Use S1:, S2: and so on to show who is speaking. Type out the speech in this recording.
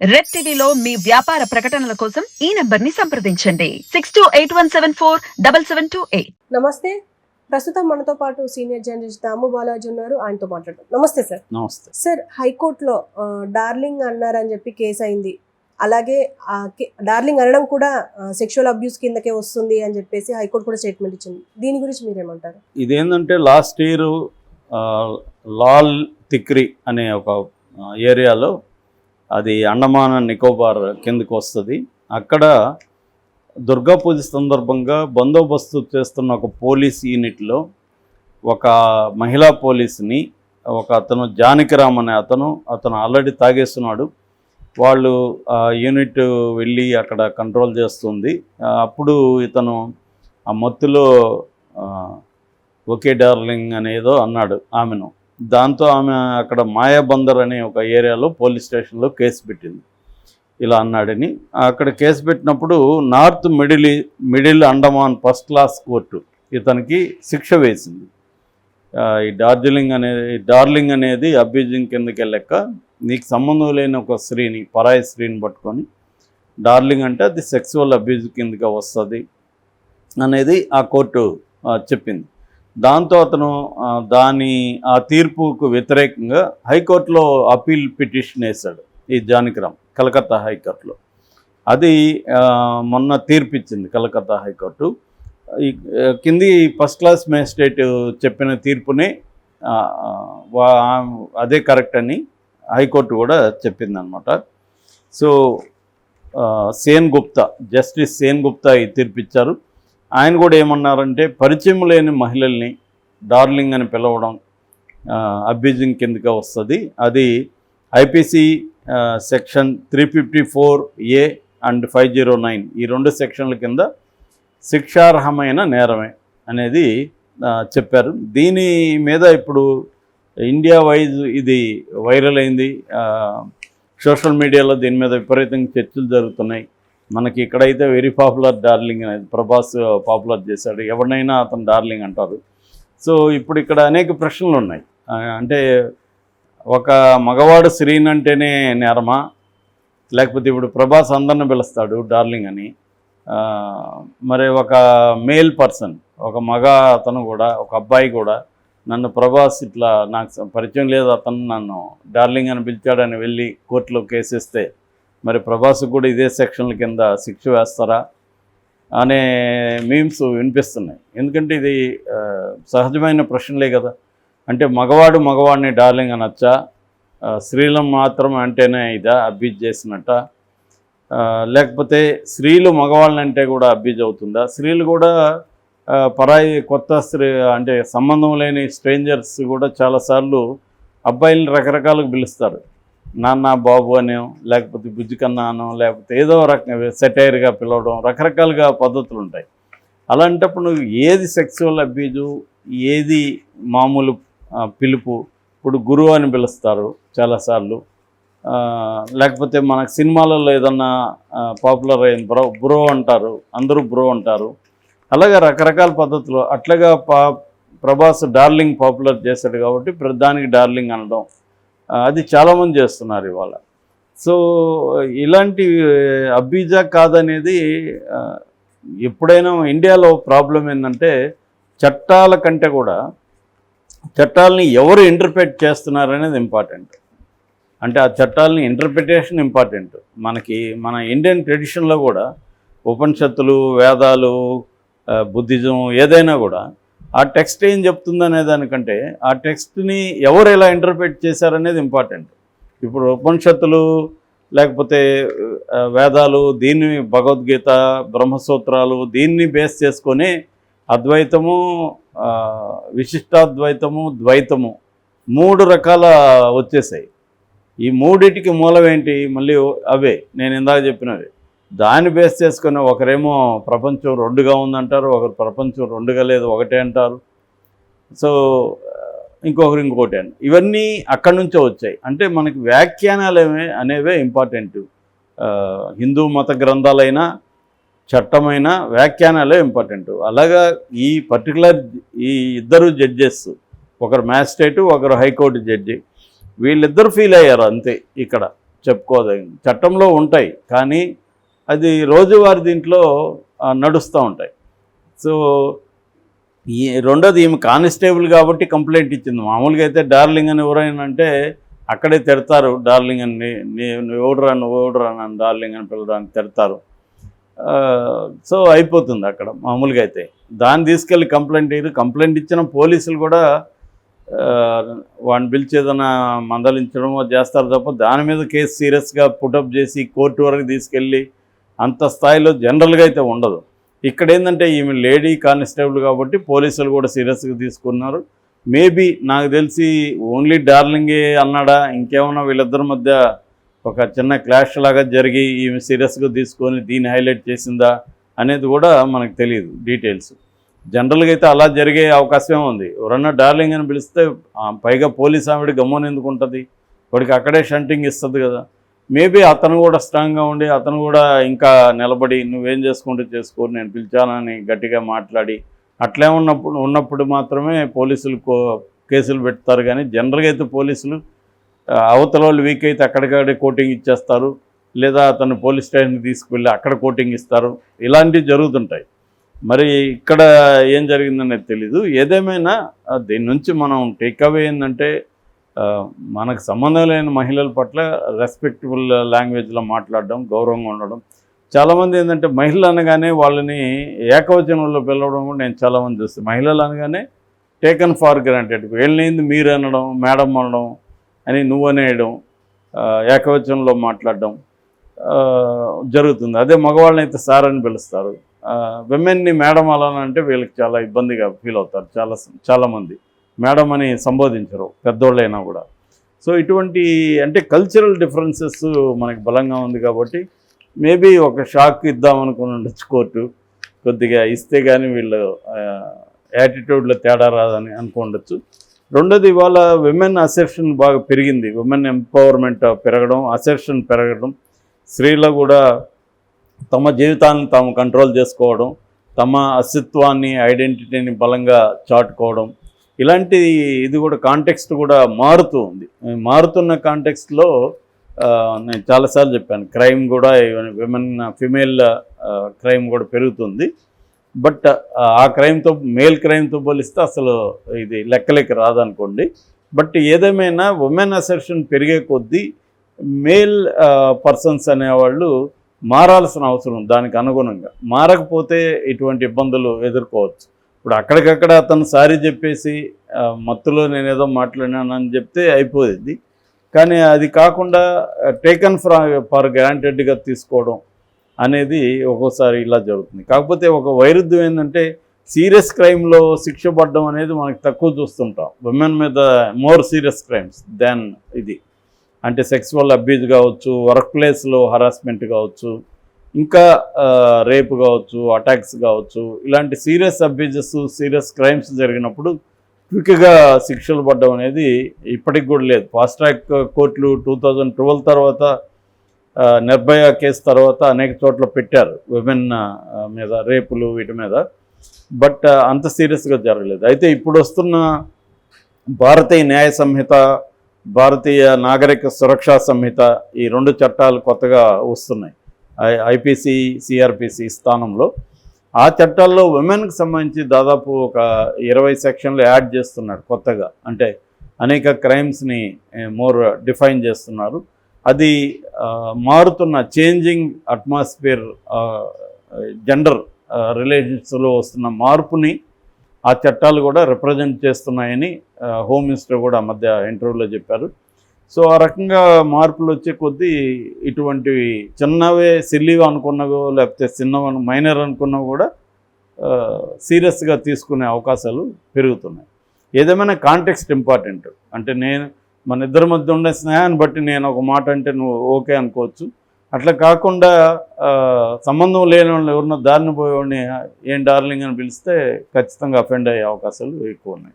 S1: Red టీవీలో మీ వ్యాపార ప్రకటనల కోసం ఈ నంబర్ని సంప్రదించండి. Six two eight one seven four double seven two eight.
S2: నమస్తే. ప్రస్తుతం మనతో పాటు సీనియర్ జర్నలిస్ట్ దాము బాలాజీ ఉన్నారు. ఆయనతో మాట్లాడతాం నమస్తే సార్.
S3: నమస్తే.
S2: సార్ హైకోర్టులో డార్లింగ్ అన్నారని చెప్పి కేసు అయింది. అలాగే డార్లింగ్ అనడం కూడా సెక్షువల్ అబ్యూస్ కిందకే వస్తుంది అని చెప్పేసి హైకోర్టు కూడా స్టేట్మెంట్ ఇచ్చింది. దీని గురించి మీరేమంటారు?
S3: ఇదేంటంటే లాస్ట్ ఇయర్ లాల్ తిక్రి అనే ఒక ఏరియాలో అది అండమాన్ అండ్ నికోబార్ కిందకు వస్తుంది. అక్కడ దుర్గా పూజ సందర్భంగా బందోబస్తు చేస్తున్న ఒక పోలీస్ యూనిట్లో ఒక మహిళా పోలీస్ని ఒక అతను జానకిరామ్ అనే అతను అతను ఆల్రెడీ తాగేస్తున్నాడు. వాళ్ళు ఆ యూనిట్ వెళ్ళి అక్కడ కంట్రోల్ చేస్తుంది. అప్పుడు ఇతను ఆ మత్తులో ఓకే డార్లింగ్ అనేదో అన్నాడు ఆమెను. దాంతో ఆమె అక్కడ మాయాబందర్ అనే ఒక ఏరియాలో పోలీస్ స్టేషన్లో కేసు పెట్టింది. ఇలా అన్నాడని. అక్కడ కేసు పెట్టినప్పుడు north middle middle Andaman first class court ఇతనికి శిక్ష వేసింది. ఈ డార్జిలింగ్ అనేది డార్లింగ్ అనేది అబ్యూజింగ్ కిందకి వెళ్ళక నీకు సంబంధం లేని ఒక స్త్రీని పరాయి స్త్రీని పట్టుకొని డార్లింగ్ అంటే అది సెక్సువల్ అబ్యూజ్ కిందగా వస్తుంది అనేది ఆ కోర్టు చెప్పింది. దాంతో అతను దాని ఆ తీర్పుకు వ్యతిరేకంగా హైకోర్టులో అపీల్ పిటిషన్ వేశాడు ఈ జానకిరామ్ కలకత్తా హైకోర్టులో. అది మొన్న తీర్పు ఇచ్చింది కలకత్తా హైకోర్టు. ఈ కింది ఫస్ట్ క్లాస్ మేజిస్ట్రేట్ చెప్పిన తీర్పునే అదే కరెక్ట్ అని హైకోర్టు కూడా చెప్పిందనమాట. సో సేన్ గుప్తా జస్టిస్ సేన్ గుప్తా ఈ తీర్పు ఇచ్చారు ఆయన కూడా ఏమన్నారంటే పరిచయం లేని మహిళల్ని డార్లింగ్ అని పిలవడం అబ్యూజింగ్ కిందగా వస్తుంది. అది IPC section three fifty four A and five zero nine ఈ రెండు సెక్షన్ల కింద శిక్షార్హమైన నేరమే అనేది చెప్పారు. దీని మీద ఇప్పుడు ఇండియా వైజ్ ఇది వైరల్ అయింది. సోషల్ మీడియాలో దీని మీద విపరీతంగా చర్చలు జరుగుతున్నాయి. మనకి ఇక్కడైతే వెరీ పాపులర్ డార్లింగ్ అనేది ప్రభాస్ uh, పాపులర్ చేశాడు. ఎవరినైనా అతను డార్లింగ్ అంటారు. సో ఇప్పుడు ఇక్కడ అనేక ప్రశ్నలు ఉన్నాయి. అంటే ఒక మగవాడు సిరీన్ అంటేనే నేరమా? లేకపోతే ఇప్పుడు ప్రభాస్ అందరిని పిలుస్తాడు డార్లింగ్ అని. మరి ఒక మేల్ పర్సన్ ఒక మగ అతను కూడా ఒక అబ్బాయి కూడా నన్ను ప్రభాస్ ఇట్లా నాకు పరిచయం లేదు అతను నన్ను డార్లింగ్ అని పిలిచాడని వెళ్ళి కోర్టులో కేసేస్తే మరి ప్రభాస్ కూడా ఇదే సెక్షన్ల కింద శిక్ష వేస్తారా అనే మీమ్స్ వినిపిస్తున్నాయి. ఎందుకంటే ఇది సహజమైన ప్రశ్నలే కదా. అంటే మగవాడు మగవాడిని డార్లింగ్ అనొచ్చా స్త్రీలం మాత్రం అంటేనే ఇదా అబ్యూజ్ చేసినట్ట. లేకపోతే స్త్రీలు మగవాళ్ళని అంటే కూడా అబ్యూజ్ అవుతుందా? స్త్రీలు కూడా పరాయి కొత్త స్త్రీ అంటే సంబంధం లేని స్ట్రేంజర్స్ కూడా చాలాసార్లు అబ్బాయిలను రకరకాలుగా పిలుస్తారు. నాన్న బాబు అనో లేకపోతే బుజ్జి కన్నా అనో లేకపోతే ఏదో రకంగా సెటైర్గా పిలవడం రకరకాలుగా పద్ధతులు ఉంటాయి అలాంటప్పుడు నువ్వు ఏది సెక్సువల్ అబ్యూజు ఏది మామూలు పిలుపు ఇప్పుడు గురువు అని పిలుస్తారు చాలాసార్లు. లేకపోతే మనకు సినిమాలలో ఏదన్నా పాపులర్ అయిన బ్రో బ్రో అంటారు అందరూ బ్రో అంటారు. అలాగే రకరకాల పద్ధతులు అట్లాగా పా ప్రభాస్ డార్లింగ్ పాపులర్ చేశాడు కాబట్టి దానికి డార్లింగ్ అనడం అది చాలామంది చేస్తున్నారు ఇవాళ. సో ఇలాంటి అబ్బీజా కాదనేది ఎప్పుడైనా ఇండియాలో ప్రాబ్లం ఏంటంటే చట్టాల కంటే కూడా చట్టాలని ఎవరు ఇంటర్ప్రిట్ చేస్తున్నారనేది ఇంపార్టెంట్ అంటే ఆ చట్టాలని ఇంటర్ప్రిటేషన్ ఇంపార్టెంట్ మనకి మన ఇండియన్ ట్రెడిషన్లో కూడా ఉపనిషత్తులు వేదాలు బుద్ధిజం ఏదైనా కూడా ఆ టెక్స్ట్ ఏం చెప్తుందనే దానికంటే ఆ టెక్స్ట్ని ఎవరు ఎలా ఇంటర్ప్రిట్ చేశారనేది ఇంపార్టెంట్ ఇప్పుడు ఉపనిషత్తులు లేకపోతే వేదాలు దీన్ని భగవద్గీత బ్రహ్మసూత్రాలు దీన్ని బేస్ చేసుకొని అద్వైతము విశిష్టాద్వైతము ద్వైతము మూడు రకాల వచ్చేసాయి. ఈ మూడిటికి మూలమేంటి మళ్ళీ అవే. నేను ఇందాక చెప్పినవి. దాన్ని బేస్ చేసుకుని ఒకరేమో ప్రపంచం రెండుగా ఉందంటారు ఒకరు ప్రపంచం రెండుగా లేదు ఒకటే అంటారు. సో ఇంకొకరు ఇంకొకటి అని. ఇవన్నీ అక్కడి నుంచే వచ్చాయి. అంటే మనకి వ్యాఖ్యానాలు అనేవే ఇంపార్టెంట్ హిందూ మత గ్రంథాలైనా చట్టమైన వ్యాఖ్యానాలే ఇంపార్టెంట్ అలాగా ఈ పర్టికులర్ ఈ ఇద్దరు జడ్జెస్ ఒకరు మ్యాజిస్ట్రేటు ఒకరు హైకోర్టు జడ్జి వీళ్ళిద్దరు ఫీల్ అయ్యారు అంతే ఇక్కడ చెప్పుకోదగింది చట్టంలో ఉంటాయి కానీ అది రోజువారి దీంట్లో నడుస్తూ ఉంటాయి. సో ఈ రెండోది ఈమె కానిస్టేబుల్ కాబట్టి కంప్లైంట్ ఇచ్చింది. మామూలుగా అయితే డార్లింగ్ అని ఎవరైనా అంటే అక్కడే తిడతారు. డార్లింగ్ అని నువ్వు ఎవడురా నువ్వు ఎవడరా నన్ను డార్లింగ్ అని పిలవడానికి తిడతారు. సో అయిపోతుంది అక్కడ మామూలుగా అయితే. దాన్ని తీసుకెళ్ళి కంప్లైంట్ ఇది కంప్లైంట్ ఇచ్చిన పోలీసులు కూడా వాడిని పిలిచి ఏదైనా మందలించడమో చేస్తారు తప్ప దాని మీద కేసు సీరియస్గా పుటప్ చేసి కోర్టు వరకు తీసుకెళ్ళి అంత స్థాయిలో జనరల్గా అయితే ఉండదు. ఇక్కడ ఏంటంటే ఈమె లేడీ కానిస్టేబుల్ కాబట్టి పోలీసులు కూడా సీరియస్గా తీసుకున్నారు. మేబీ నాకు తెలిసి ఓన్లీ డార్లింగే అన్నాడా ఇంకేమన్నా వీళ్ళిద్దరి మధ్య ఒక చిన్న క్లాష్ లాగా జరిగి ఈమె సీరియస్గా తీసుకొని దీన్ని హైలైట్ చేసిందా అనేది కూడా మనకు తెలియదు డీటెయిల్స్. జనరల్గా అయితే అలా జరిగే అవకాశమే ఉంది. ఎవరన్నా డార్లింగ్ అని పిలిస్తే పైగా పోలీస్ ఆవిడ గమ్మని ఎందుకు ఉంటుంది? వాడికి అక్కడే షంటింగ్ ఇస్తుంది కదా. మేబీ అతను కూడా స్ట్రాంగ్గా ఉండి అతను కూడా ఇంకా నిలబడి నువ్వేం చేసుకుంటే చేసుకో నేను పిలిచానని గట్టిగా మాట్లాడి అట్లే ఉన్నప్పుడు ఉన్నప్పుడు మాత్రమే పోలీసులు కో- కేసులు పెడతారు. కానీ జనరల్గా అయితే పోలీసులు అవతల వాళ్ళు వీక్ అయితే అక్కడికక్కడే కోటింగ్ ఇచ్చేస్తారు. లేదా అతను పోలీస్ స్టేషన్కి తీసుకువెళ్ళి అక్కడ కోటింగ్ ఇస్తారు. ఇలాంటివి జరుగుతుంటాయి. మరి ఇక్కడ ఏం జరిగిందనేది తెలీదు. ఏదేమైనా దీని నుంచి మనం టేక్అవే ఏంటంటే మనకు సంబంధం లేని మహిళల పట్ల రెస్పెక్టబుల్ లాంగ్వేజ్లో మాట్లాడడం గౌరవంగా ఉండడం. చాలామంది ఏంటంటే మహిళలు అనగానే వాళ్ళని ఏకవచనంలో పిలవడం కూడా నేను చాలామంది చూస్తాను. మహిళలు అనగానే టేకన్ ఫార్ గ్రాంటెడ్ వీళ్ళని మీరు అనడం మేడం అనడం అని నువ్వు అనేయడం ఏకవచనంలో మాట్లాడడం జరుగుతుంది. అదే మగవాళ్ళని అయితే సార్ అని పిలుస్తారు. విమెన్ని మేడం అలానంటే వీళ్ళకి చాలా ఇబ్బందిగా ఫీల్ అవుతారు. చాలా చాలామంది. మేడం అని సంబోధించరు పెద్దోళ్ళైనా కూడా. సో ఇటువంటి అంటే కల్చరల్ డిఫరెన్సెస్ మనకి బలంగా ఉంది కాబట్టి మేబీ ఒక షాక్ ఇద్దాం అనుకుని ఉండొచ్చు కోర్టు. కొద్దిగా ఇస్తే కానీ వీళ్ళు యాటిట్యూడ్లో తేడా రాదని అనుకుండొచ్చు రెండోది ఇవాళ విమెన్ అసెప్షన్ బాగా పెరిగింది. విమెన్ ఎంపవర్మెంట్ పెరగడం అసెప్షన్ పెరగడం స్త్రీలు కూడా తమ జీవితాన్ని తాము కంట్రోల్ చేసుకోవడం తమ అస్తిత్వాన్ని ఐడెంటిటీని బలంగా చాటుకోవడం ఇలాంటి ఇది కూడా కాంటెక్స్ట్ కూడా మారుతూ ఉంది. మారుతున్న కాంటెక్స్ట్లో నేను చాలాసార్లు చెప్పాను క్రైమ్ కూడా విమెన్ ఫిమేల్ క్రైమ్ కూడా పెరుగుతుంది. బట్ ఆ క్రైమ్తో మేల్ క్రైమ్తో పోలిస్తే అసలు ఇది లెక్కలెక్క రాదనుకోండి. బట్ ఏదేమైనా ఉమెన్ అసెప్షన్ పెరిగే కొద్దీ మేల్ పర్సన్స్ అనేవాళ్ళు మారాల్సిన అవసరం దానికి అనుగుణంగా. మారకపోతే ఇటువంటి ఇబ్బందులు ఎదుర్కోవచ్చు. ఇప్పుడు అక్కడికక్కడ అతను సారీ చెప్పేసి మత్తులో నేనేదో మాట్లాడినానని చెప్తే అయిపోయింది. కానీ అది కాకుండా టేకన్ ఫ్రా ఫర్ గ్రాంటెడ్గా తీసుకోవడం అనేది ఒక్కోసారి ఇలా జరుగుతుంది. కాకపోతే ఒక వైరుధ్యం ఏంటంటే సీరియస్ క్రైమ్లో శిక్ష పడడం అనేది మనకి తక్కువ చూస్తుంటాం. ఉమెన్ మీద మోర్ సీరియస్ క్రైమ్స్ దాన్ ఇది. అంటే సెక్సువల్ అబ్యూజ్ కావచ్చు వర్క్ ప్లేస్లో హరాస్మెంట్ కావచ్చు ఇంకా రేపు కావచ్చు అటాక్స్ కావచ్చు ఇలాంటి సీరియస్ అబ్యూజెస్ సీరియస్ క్రైమ్స్ జరిగినప్పుడు క్విక్గా శిక్షలు పడడం అనేది ఇప్పటికి కూడా లేదు. ఫాస్ట్ ట్రాక్ కోర్టులు టూ థౌజండ్ ట్వెల్వ్ తర్వాత నిర్భయ కేసు తర్వాత అనేక చోట్ల పెట్టారు. విమెన్ మీద రేపులు వీటి మీద. బట్ అంత సీరియస్గా జరగలేదు. అయితే ఇప్పుడు వస్తున్న భారతీయ న్యాయ సంహిత భారతీయ నాగరిక సురక్షా సంహిత ఈ రెండు చట్టాలు కొత్తగా వస్తున్నాయి. ఐపీసీ సిఆర్పిసి స్థానంలో. ఆ చట్టాల్లో ఉమెన్కి సంబంధించి దాదాపు ఒక ఇరవై సెక్షన్లు యాడ్ చేస్తున్నాడు కొత్తగా. అంటే అనేక క్రైమ్స్ని మోర్ డిఫైన్ చేస్తున్నారు. అది మారుతున్న చేంజింగ్ అట్మాస్ఫియర్ జెండర్ రిలేషన్స్లో వస్తున్న మార్పుని ఆ చట్టాలు కూడా రిప్రజెంట్ చేస్తున్నాయని హోమ్ మినిస్టర్ కూడా మధ్య ఇంటర్వ్యూలో చెప్పారు. సో ఆ రకంగా మార్పులు వచ్చే కొద్దీ ఇటువంటివి చిన్నవే సిల్లివి అనుకున్నవో లేకపోతే చిన్నవి మైనర్ అనుకున్నవి కూడా సీరియస్గా తీసుకునే అవకాశాలు పెరుగుతున్నాయి. ఏదేమైనా కాంటెక్స్ట్ ఇంపార్టెంట్. అంటే నేను మన ఇద్దరి మధ్య ఉండే స్నేహాన్ని బట్టి నేను ఒక మాట అంటే నువ్వు ఓకే అనుకోవచ్చు. అట్లా కాకుండా సంబంధం లేని వాళ్ళు ఎవరినో దారిని పోయేవాడిని ఏం డార్లింగ్ అని పిలిస్తే ఖచ్చితంగా అఫెండ్ అయ్యే అవకాశాలు ఎక్కువ ఉన్నాయి.